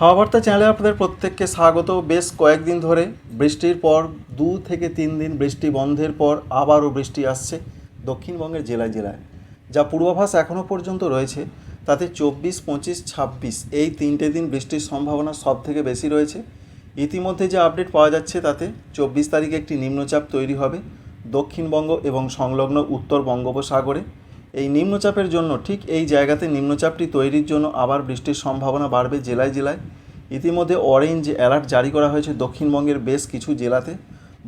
হাওয়া বার্তা চ্যানেলে আপনাদের প্রত্যেককে স্বাগত। বেশ কয়েকদিন ধরে বৃষ্টির পর, দু থেকে তিন দিন বৃষ্টি বন্ধের পর আবারও বৃষ্টি আসছে দক্ষিণবঙ্গের জেলায় জেলায়। যা পূর্বাভাস এখনও পর্যন্ত রয়েছে, তাতে চব্বিশ, পঁচিশ, ছাব্বিশ এই তিনটে দিন বৃষ্টির সম্ভাবনা সব থেকে বেশি রয়েছে। ইতিমধ্যে যে আপডেট পাওয়া যাচ্ছে, তাতে চব্বিশ তারিখে একটি নিম্নচাপ তৈরি হবে দক্ষিণবঙ্গ এবং সংলগ্ন উত্তর বঙ্গোপসাগরে। এই নিম্নচাপের জন্য ঠিক এই জায়গাতে নিম্নচাপটি তৈরির জন্য আবার বৃষ্টির সম্ভাবনা বাড়বে জেলায় জেলায়। ইতিমধ্যে অরেঞ্জ অ্যালার্ট জারি করা হয়েছে দক্ষিণবঙ্গের বেশ কিছু জেলাতে।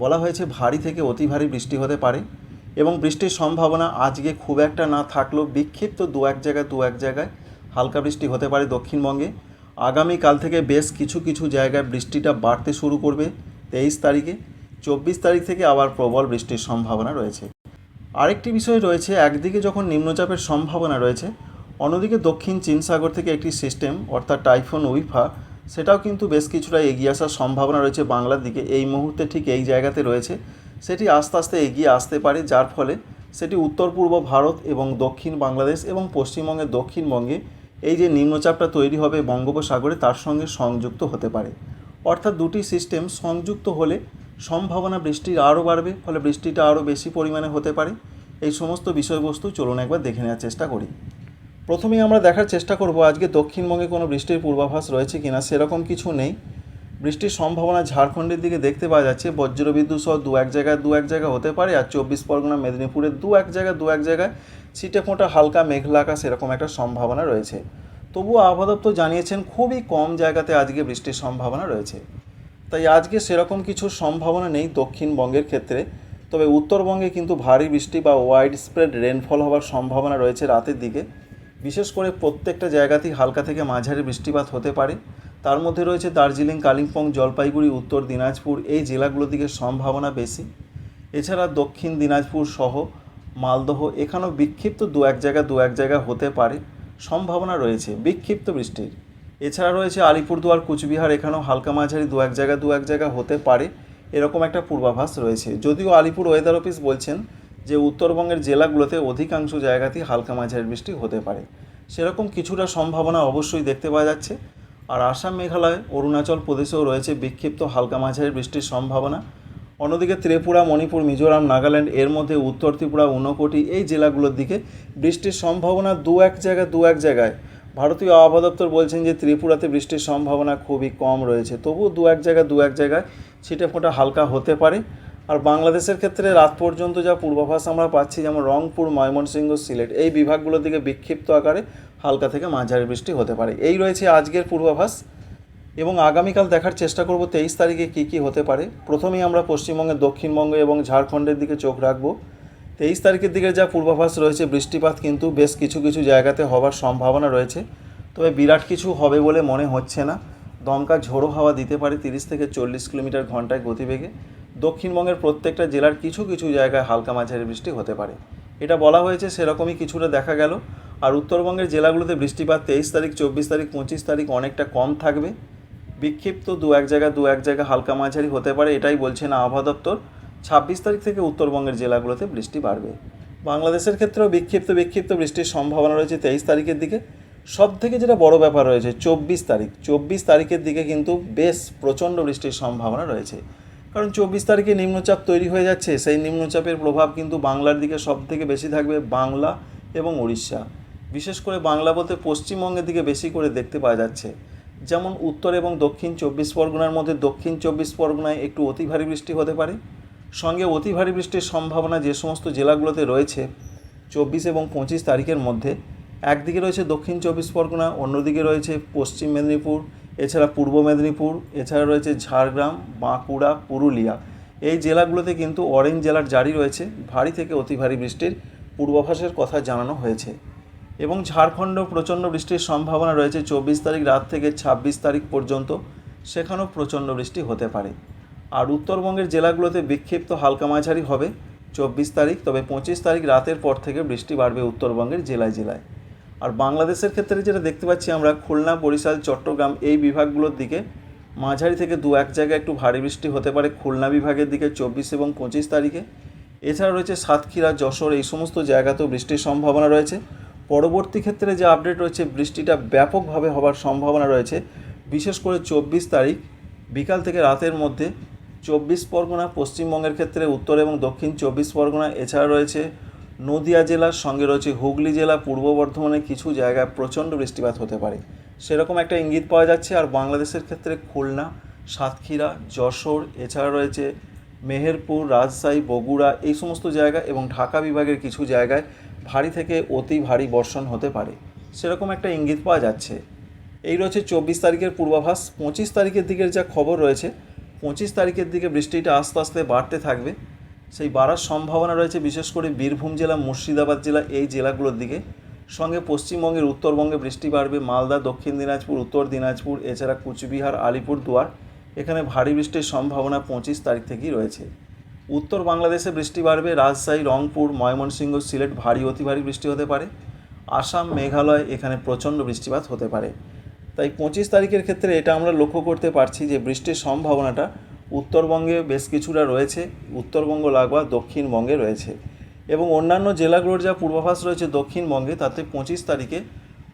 বলা হয়েছে ভারী থেকে অতি ভারী বৃষ্টি হতে পারে এবং বৃষ্টির সম্ভাবনা আজকে খুব একটা না থাকলেও বিক্ষিপ্ত দু এক জায়গায় দু এক জায়গায় হালকা বৃষ্টি হতে পারে দক্ষিণবঙ্গে। আগামীকাল থেকে বেশ কিছু কিছু জায়গায় বৃষ্টিটা বাড়তে শুরু করবে তেইশ তারিখে। চব্বিশ তারিখ থেকে আবার প্রবল বৃষ্টির সম্ভাবনা রয়েছে। আরেকটি বিষয় রয়েছে, একদিকে যখন নিম্নচাপের সম্ভাবনা রয়েছে, অন্যদিকে দক্ষিণ চীন সাগর থেকে একটি সিস্টেম, অর্থাৎ টাইফুন উইফা, সেটাও কিন্তু বেশ কিছুটা এগিয়ে আসার সম্ভাবনা রয়েছে বাংলার দিকে। এই মুহূর্তে ঠিক এই জায়গাতে রয়েছে। সেটি আস্তে আস্তে এগিয়ে আসতে পারে, যার ফলে সেটি উত্তর, পূর্ব ভারত এবং দক্ষিণ বাংলাদেশ এবং পশ্চিমবঙ্গের দক্ষিণবঙ্গে এই যে নিম্নচাপটা তৈরি হবে বঙ্গোপসাগরে, তার সঙ্গে সংযুক্ত হতে পারে। অর্থাৎ দুটি সিস্টেম সংযুক্ত হলে সম্ভাবনা বৃষ্টির আরও বাড়বে, ফলে বৃষ্টিটা আরও বেশি পরিমাণে হতে পারে। এই সমস্ত বিষয়বস্তু চলুন একবার দেখে নেওয়ার চেষ্টা করি। প্রথমেই আমরা দেখার চেষ্টা করব আজকে দক্ষিণবঙ্গে কোনো বৃষ্টির পূর্বাভাস রয়েছে কিনা, সেরকম কিছু নেই। বৃষ্টির সম্ভাবনা ঝাড়খণ্ডের দিকে দেখতে পাওয়া যাচ্ছে, বজ্রবিদ্যুৎ সহ দু এক জায়গায় দু এক জায়গায় হতে পারে, আর চব্বিশ পরগনা মেদিনীপুরের দু এক জায়গায় দু এক জায়গায় ছিটে ফোঁটা হালকা মেঘলা আকাশ, এরকম একটা সম্ভাবনা রয়েছে। তবুও আবহাওয়া দপ্তর জানিয়েছেন, খুবই কম জায়গাতে আজকে বৃষ্টির সম্ভাবনা রয়েছে। তাই আজকে সেরকম কিছু সম্ভাবনা নেই দক্ষিণবঙ্গের ক্ষেত্রে। তবে উত্তরবঙ্গে কিন্তু ভারী বৃষ্টি বা ওয়াইড স্প্রেড রেনফল হওয়ার সম্ভাবনা রয়েছে রাতের দিকে। বিশেষ করে প্রত্যেকটা জায়গাতেই হালকা থেকে মাঝারি বৃষ্টিপাত হতে পারে। তার মধ্যে রয়েছে দার্জিলিং, কালিম্পং, জলপাইগুড়ি, উত্তর দিনাজপুর, এই জেলাগুলোর দিকে সম্ভাবনা বেশি। এছাড়া দক্ষিণ দিনাজপুর সহ মালদহ, এখানেও বিক্ষিপ্ত দু এক জায়গা দু এক জায়গা হতে পারে। সম্ভাবনা রয়েছে বিক্ষিপ্ত বৃষ্টির। এছাড়া রয়েছে আলিপুরদুয়ার, কুচবিহার, এখানেও হালকা মাঝারি দু এক জায়গা, দু এক জায়গা হতে পারে। এরকম একটা পূর্বাভাস রয়েছে। যদিও আলিপুর ওয়েদার অফিস বলছেন যে, উত্তরবঙ্গের জেলাগুলোতে অধিকাংশ জায়গাতেই হালকা মাঝারি বৃষ্টি হতে পারে। সেরকম কিছুটা সম্ভাবনা অবশ্যই দেখতে পাওয়া যাচ্ছে। আর আসাম মেঘালয়, অরুণাচল প্রদেশেও রয়েছে বিক্ষিপ্ত হালকা মাঝারি বৃষ্টির সম্ভাবনা। অন্যদিকে ত্রিপুরা, মণিপুর, মিজোরাম, নাগাল্যান্ড, এর মধ্যে উত্তর ত্রিপুরা, ঊনকোটি, এই জেলাগুলোর দিকে বৃষ্টির সম্ভাবনা দু এক জায়গায় দু এক জায়গায়। ভারতীয় আবহাওয়া দপ্তর বলছেন যে ত্রিপুরাতে বৃষ্টির সম্ভাবনা খুবই কম রয়েছে। তবুও দু এক জায়গায় দু এক জায়গায় ছিটে ফোঁটা হালকা হতে পারে। আর বাংলাদেশের ক্ষেত্রে রাত পর্যন্ত যা পূর্বাভাস আমরা পাচ্ছি, যেমন রংপুর, ময়মনসিংহ, সিলেট, এই বিভাগগুলোর দিকে বিক্ষিপ্ত আকারে হালকা থেকে মাঝারি বৃষ্টি হতে পারে। এই রয়েছে আজকের পূর্বাভাস এবং আগামীকাল দেখার চেষ্টা করব তেইশ তারিখে কী কী হতে পারে। প্রথমেই আমরা পশ্চিমবঙ্গের দক্ষিণবঙ্গ এবং ঝাড়খণ্ডের দিকে চোখ রাখব। তেইশ তারিখের দিকে যা পূর্বাভাস রয়েছে, বৃষ্টিপাত কিন্তু বেশ কিছু কিছু জায়গাতে হওয়ার সম্ভাবনা রয়েছে। তবে বিরাট কিছু হবে বলে মনে হচ্ছে না। দমকা ঝোড়ো হাওয়া দিতে পারে তিরিশ থেকে চল্লিশ কিলোমিটার ঘন্টায় গতিবেগে। দক্ষিণবঙ্গের প্রত্যেকটা জেলার কিছু কিছু জায়গায় হালকা মাঝারি বৃষ্টি হতে পারে। এটা বলা হয়েছে সেরকমই কিছুটা দেখা গেল। আর উত্তরবঙ্গের জেলাগুলোতে বৃষ্টিপাত তেইশ তারিখ, চব্বিশ তারিখ, পঁচিশ তারিখ অনেকটা কম থাকবে। বিক্ষিপ্ত দু এক জায়গা দু এক জায়গা হালকা মাঝারি হতে পারে, এটাই বলছেন আবহাওয়া দপ্তর। ছাব্বিশ তারিখ থেকে উত্তরবঙ্গের জেলাগুলোতে বৃষ্টি বাড়বে। বাংলাদেশের ক্ষেত্রেও বিক্ষিপ্ত বিক্ষিপ্ত বৃষ্টির সম্ভাবনা রয়েছে তেইশ তারিখের দিকে। সব থেকে যেটা বড় ব্যাপার রয়েছে, চব্বিশ তারিখ। চব্বিশ তারিখের দিকে কিন্তু বেশ প্রচণ্ড বৃষ্টির সম্ভাবনা রয়েছে। কারণ চব্বিশ তারিখে নিম্নচাপ তৈরি হয়ে যাচ্ছে, সেই নিম্নচাপের প্রভাব কিন্তু বাংলার দিকে সব থেকে বেশি থাকবে বাংলা এবং উড়িষ্যা বিশেষ করে বাংলা বলতে পশ্চিমবঙ্গের দিকে বেশি করে দেখতে পাওয়া যাচ্ছে। যেমন উত্তর এবং দক্ষিণ চব্বিশ পরগনার মধ্যে দক্ষিণ চব্বিশ পরগনায় একটু অতি ভারী বৃষ্টি হতে পারে। সঙ্গে অতি ভারী বৃষ্টির সম্ভাবনা যে সমস্ত জেলাগুলোতে রয়েছে, চব্বিশ এবং পঁচিশ তারিখের মধ্যে। একদিকে রয়েছে দক্ষিণ চব্বিশ পরগনা, অন্যদিকে রয়েছে পশ্চিম মেদিনীপুর, এছাড়া পূর্ব মেদিনীপুর, এছাড়া রয়েছে ঝাড়গ্রাম, বাঁকুড়া, পুরুলিয়া। এই জেলাগুলোতে কিন্তু অরেঞ্জ জেলার জারি রয়েছে, ভারী থেকে অতি ভারী বৃষ্টির পূর্বাভাসের কথা জানানো হয়েছে। এবং ঝাড়খণ্ড প্রচণ্ড বৃষ্টির সম্ভাবনা রয়েছে, চব্বিশ তারিখ রাত থেকে ছাব্বিশ তারিখ পর্যন্ত। সেখানেও প্রচণ্ড বৃষ্টি হতে পারে। আর উত্তরবঙ্গের জেলাগুলোতে বিক্ষিপ্ত হালকা মাঝারি হবে। চব্বিশ তারিখ, তবে পঁচিশ তারিখ রাতের পর থেকে বৃষ্টি বাড়বে উত্তরবঙ্গের জেলায় জেলায়। আর বাংলাদেশের ক্ষেত্রে যেটা দেখতে পাচ্ছি আমরা, খুলনা, বরিশাল, চট্টগ্রাম এই বিভাগগুলোর দিকে মাঝারি থেকে দু এক জায়গায় একটু ভারী বৃষ্টি হতে পারে খুলনা বিভাগের দিকে চব্বিশ এবং পঁচিশ তারিখে। এছাড়া রয়েছে সাতক্ষীরা, যশোর এই সমস্ত জায়গাতেও বৃষ্টির সম্ভাবনা রয়েছে। পরবর্তী ক্ষেত্রে যে আপডেট রয়েছে, বৃষ্টিটা ব্যাপকভাবে হওয়ার সম্ভাবনা রয়েছে। বিশেষ করে চব্বিশ তারিখ বিকাল থেকে রাতের মধ্যে চব্বিশ পরগনা, পশ্চিমবঙ্গের ক্ষেত্রে উত্তর এবং দক্ষিণ চব্বিশ পরগনা, এছাড়া রয়েছে নদিয়া জেলার সঙ্গে রয়েছে হুগলি জেলা, পূর্ব বর্ধমানের কিছু জায়গায় প্রচণ্ড বৃষ্টিপাত হতে পারে। সেরকম একটা ইঙ্গিত পাওয়া যাচ্ছে, আর বাংলাদেশের ক্ষেত্রে খুলনা, সাতক্ষীরা, যশোর, এছাড়া রয়েছে মেহেরপুর, রাজশাহী, বগুড়া, এই সমস্ত জায়গা এবং ঢাকা বিভাগের কিছু জায়গায় ভারী থেকে অতি ভারী বর্ষণ হতে পারে। সেরকম একটা ইঙ্গিত পাওয়া যাচ্ছে। এই রয়েছে চব্বিশ তারিখের পূর্বাভাস। পঁচিশ তারিখের দিকের যা খবর রয়েছে পঁচিশ তারিখের দিকে বৃষ্টিটা আস্তে আস্তে বাড়তে থাকবে। সেই বাড়ার সম্ভাবনা রয়েছে বিশেষ করে বীরভূম জেলা, মুর্শিদাবাদ জেলা, এই জেলাগুলোর দিকে। সঙ্গে পশ্চিমবঙ্গের উত্তরবঙ্গে বৃষ্টি বাড়বে, মালদা, দক্ষিণ দিনাজপুর, উত্তর দিনাজপুর, এছাড়া কুচবিহার আলিপুর দুয়ার এখানে ভারী বৃষ্টির সম্ভাবনা পঁচিশ তারিখ থেকেই রয়েছে। উত্তর বাংলাদেশে বৃষ্টি বাড়বে, রাজশাহী, রংপুর, ময়মনসিংহ, সিলেট ভারী অতি ভারী বৃষ্টি হতে পারে। আসাম, মেঘালয়, এখানে প্রচণ্ড বৃষ্টিপাত হতে পারে। তাই পঁচিশ তারিখের ক্ষেত্রে এটা আমরা লক্ষ্য করতে পারছি যে বৃষ্টির সম্ভাবনাটা উত্তরবঙ্গে বেশ কিছুটা রয়েছে, উত্তরবঙ্গ লাগোয়া দক্ষিণবঙ্গে রয়েছে এবং অন্যান্য জেলাগুলোর যা পূর্বাভাস রয়েছে দক্ষিণবঙ্গে, তাতে পঁচিশ তারিখে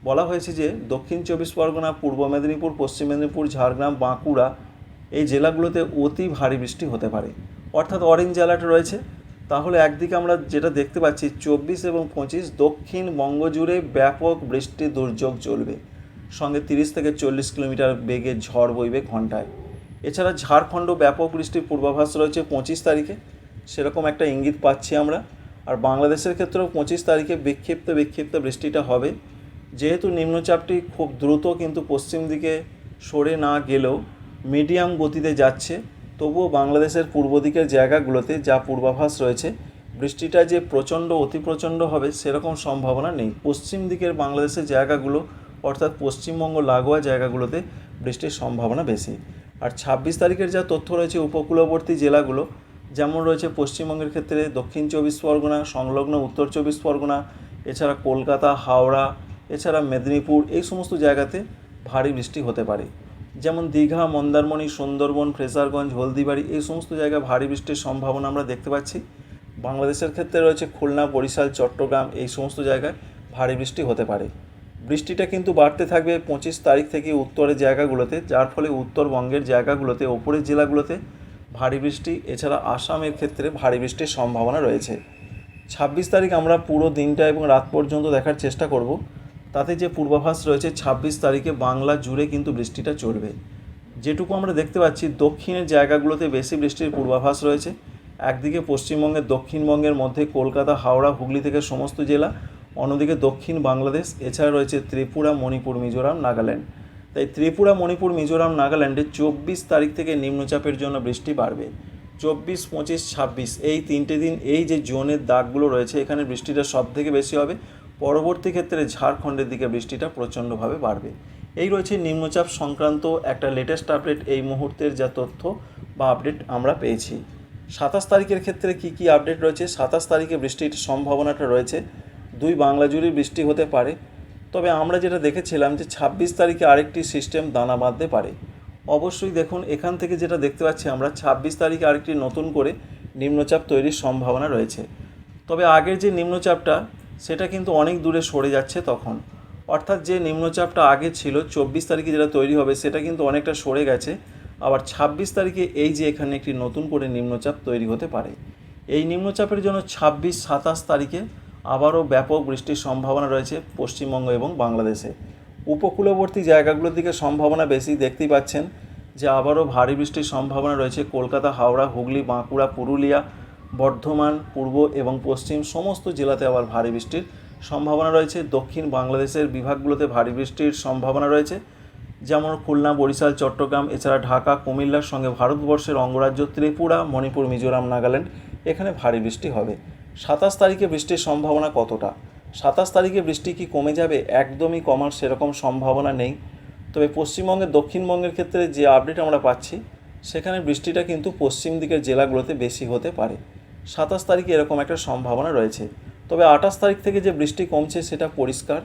বলা হয়েছে যে দক্ষিণ চব্বিশ পরগনা, পূর্ব মেদিনীপুর, পশ্চিম মেদিনীপুর, ঝাড়গ্রাম, বাঁকুড়া এই জেলাগুলোতে অতি ভারী বৃষ্টি হতে পারে। অর্থাৎ অরেঞ্জ জেলাটা রয়েছে। তাহলে একদিকে আমরা যেটা দেখতে পাচ্ছি, চব্বিশ এবং পঁচিশ দক্ষিণবঙ্গ জুড়ে ব্যাপক বৃষ্টি দুর্যোগ চলবে। সঙ্গে তিরিশ থেকে চল্লিশ কিলোমিটার বেগে ঝড় বইবে ঘন্টায় এছাড়া ঝাড়খণ্ড ব্যাপক বৃষ্টির পূর্বাভাস রয়েছে পঁচিশ তারিখে। সেরকম একটা ইঙ্গিত পাচ্ছি আমরা। আর বাংলাদেশের ক্ষেত্রেও পঁচিশ তারিখে বিক্ষিপ্ত বিক্ষিপ্ত বৃষ্টিটা হবে। যেহেতু নিম্নচাপটি খুব দ্রুত কিন্তু পশ্চিম দিকে সরে না গেলেও মিডিয়াম গতিতে যাচ্ছে, তবুও বাংলাদেশের পূর্ব দিকের জায়গাগুলোতে যা পূর্বাভাস রয়েছে, বৃষ্টিটা যে প্রচণ্ড, অতি প্রচণ্ড হবে সেরকম সম্ভাবনা নেই। পশ্চিম দিকের বাংলাদেশের জায়গাগুলো অর্থাৎ পশ্চিমবঙ্গ লাগোয়া জায়গাগুলোতে বৃষ্টির সম্ভাবনা বেশি। আর ছাব্বিশ তারিখের যা তথ্য রয়েছে উপকূলবর্তী জেলাগুলো, যেমন রয়েছে পশ্চিমবঙ্গের ক্ষেত্রে দক্ষিণ চব্বিশ পরগনা, সংলগ্ন উত্তর চব্বিশ পরগনা, এছাড়া কলকাতা, হাওড়া, এছাড়া মেদিনীপুর, এই সমস্ত জায়গাতে ভারী বৃষ্টি হতে পারে। যেমন দীঘা, মন্দারমণি, সুন্দরবন ফ্রেজারগঞ্জ হলদিবাড়ি, এই সমস্ত জায়গায় ভারী বৃষ্টির সম্ভাবনা আমরা দেখতে পাচ্ছি। বাংলাদেশের ক্ষেত্রে রয়েছে খুলনা, বরিশাল, চট্টগ্রাম, এই সমস্ত জায়গায় ভারী বৃষ্টি হতে পারে। বৃষ্টিটা কিন্তু বাড়তে থাকবে পঁচিশ তারিখ থেকে উত্তরের জায়গাগুলোতে, যার ফলে উত্তরবঙ্গের জায়গাগুলোতে, ওপরের জেলাগুলোতে ভারী বৃষ্টি, এছাড়া আসামের ক্ষেত্রে ভারী বৃষ্টির সম্ভাবনা রয়েছে। ছাব্বিশ তারিখ আমরা পুরো দিনটা এবং রাত পর্যন্ত দেখার চেষ্টা করব। তাতে যে পূর্বাভাস রয়েছে, ছাব্বিশ তারিখে বাংলা জুড়ে কিন্তু বৃষ্টিটা চড়বে। যেটুকু আমরা দেখতে পাচ্ছি, দক্ষিণের জায়গাগুলোতে বেশি বৃষ্টির পূর্বাভাস রয়েছে। একদিকে পশ্চিমবঙ্গের দক্ষিণবঙ্গের মধ্যে কলকাতা, হাওড়া, হুগলি থেকে সমস্ত জেলা অন্যদিকে দক্ষিণ বাংলাদেশ, এছাড়া রয়েছে ত্রিপুরা, মণিপুর, মিজোরাম, নাগাল্যান্ড। তাই ত্রিপুরা, মণিপুর, মিজোরাম, নাগাল্যান্ডে চব্বিশ তারিখ থেকে নিম্নচাপের জন্য বৃষ্টি বাড়বে। চব্বিশ, পঁচিশ, ছাব্বিশ এই তিনটে দিন এই যে জোনের দাগগুলো রয়েছে, এখানে বৃষ্টিটা সব থেকে বেশি হবে। পরবর্তী ক্ষেত্রে ঝাড়খণ্ডের দিকে বৃষ্টিটা প্রচণ্ডভাবে বাড়বে। এই রয়েছে নিম্নচাপ সংক্রান্ত একটা লেটেস্ট আপডেট এই মুহূর্তের যা তথ্য বা আপডেট আমরা পেয়েছি। সাতাশ তারিখের ক্ষেত্রে কি কি আপডেট রয়েছে? সাতাশ তারিখে বৃষ্টির সম্ভাবনাটা রয়েছে। দুই বাংলা জুড়ে বৃষ্টি হতে পারে। তবে আমরা যেটা দেখেছিলাম যে ছাব্বিশ তারিখে আরেকটি সিস্টেম দানা বাঁধতে পারে। অবশ্যই দেখুন, এখান থেকে যেটা দেখতে পাচ্ছি আমরা, ছাব্বিশ তারিখে আরেকটি নতুন করে নিম্নচাপ তৈরির সম্ভাবনা রয়েছে। তবে আগের যে নিম্নচাপটা, সেটা কিন্তু অনেক দূরে সরে যাচ্ছে তখন। অর্থাৎ যে নিম্নচাপটা আগে ছিল, চব্বিশ তারিখে যেটা তৈরি হবে, সেটা কিন্তু অনেকটা সরে গেছে। আবার ছাব্বিশ তারিখে এই যে এখানে একটি নতুন করে নিম্নচাপ তৈরি হতে পারে। এই নিম্নচাপের জন্য ছাব্বিশ, সাতাশ তারিখে আবারও ব্যাপক বৃষ্টির সম্ভাবনা রয়েছে পশ্চিমবঙ্গ এবং বাংলাদেশে। উপকূলবর্তী জায়গাগুলোর দিকে সম্ভাবনা বেশি দেখতেই পাচ্ছেন, যে আবারও ভারী বৃষ্টির সম্ভাবনা রয়েছে কলকাতা, হাওড়া, হুগলি, বাঁকুড়া, পুরুলিয়া, বর্ধমান, পূর্ব এবং পশ্চিম সমস্ত জেলাতে আবার ভারী বৃষ্টির সম্ভাবনা রয়েছে। দক্ষিণ বাংলাদেশের বিভাগগুলোতে ভারী বৃষ্টির সম্ভাবনা রয়েছে, যেমন খুলনা, বরিশাল, চট্টগ্রাম, এছাড়া ঢাকা, কুমিল্লার সঙ্গে ভারতবর্ষের অঙ্গরাজ্য, ত্রিপুরা, মণিপুর, মিজোরাম, নাগাল্যান্ড, এখানে ভারী বৃষ্টি হবে। সাতাশ তারিখে বৃষ্টির সম্ভাবনা কতটা? সাতাশ তারিখে বৃষ্টি কি কমে যাবে? একদমই কমার সেরকম সম্ভাবনা নেই। তবে পশ্চিমবঙ্গের, দক্ষিণবঙ্গের ক্ষেত্রে যে আপডেট আমরা পাচ্ছি, সেখানে বৃষ্টিটা কিন্তু পশ্চিম দিকের জেলাগুলোতে বেশি হতে পারে। সাতাশ তারিখে এরকম একটা সম্ভাবনা রয়েছে। তবে আঠাশ তারিখ থেকে যে বৃষ্টি কমছে, সেটা পরিষ্কার।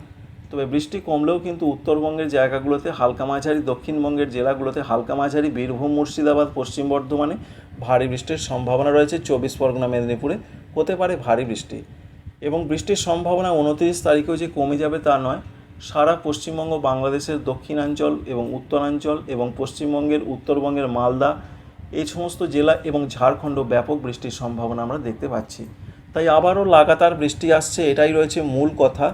তবে বৃষ্টি কমলেও কিন্তু উত্তরবঙ্গের জায়গাগুলোতে হালকা মাঝারি, দক্ষিণবঙ্গের জেলাগুলোতে হালকা মাঝারি, বীরভূম, মুর্শিদাবাদ, পশ্চিম বর্ধমানে ভারী বৃষ্টির সম্ভাবনা রয়েছে। চব্বিশ পরগনা, মেদিনীপুরে হতে পারে ভারী বৃষ্টি। এবং বৃষ্টির সম্ভাবনা উনত্রিশ তারিখেও যে কমে যাবে তা নয়, সারা পশ্চিমবঙ্গ, বাংলাদেশের দক্ষিণাঞ্চল এবং উত্তরাঞ্চল এবং পশ্চিমবঙ্গের উত্তরবঙ্গের মালদা, এই সমস্ত জেলা এবং ঝাড়খণ্ড ব্যাপক বৃষ্টির সম্ভাবনা আমরা দেখতে পাচ্ছি। তাই আবারও লাগাতার বৃষ্টি আসছে, এটাই রয়েছে মূল কথা।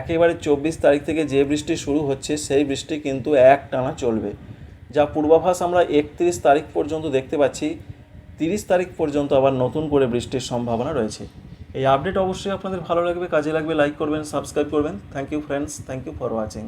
একেবারে চব্বিশ তারিখ থেকে যে বৃষ্টি শুরু হচ্ছে, সেই বৃষ্টি কিন্তু এক টানা চলবে। যা পূর্বাভাস আমরা একত্রিশ তারিখ পর্যন্ত দেখতে পাচ্ছি। তিরিশ তারিখ পর্যন্ত আবার নতুন করে বৃষ্টির সম্ভাবনা রয়েছে। এই আপডেট অবশ্যই আপনাদের ভালো লাগবে, কাজে লাগবে লাইক করবেন সাবস্ক্রাইব করবেন। Thank you friends thank you for watching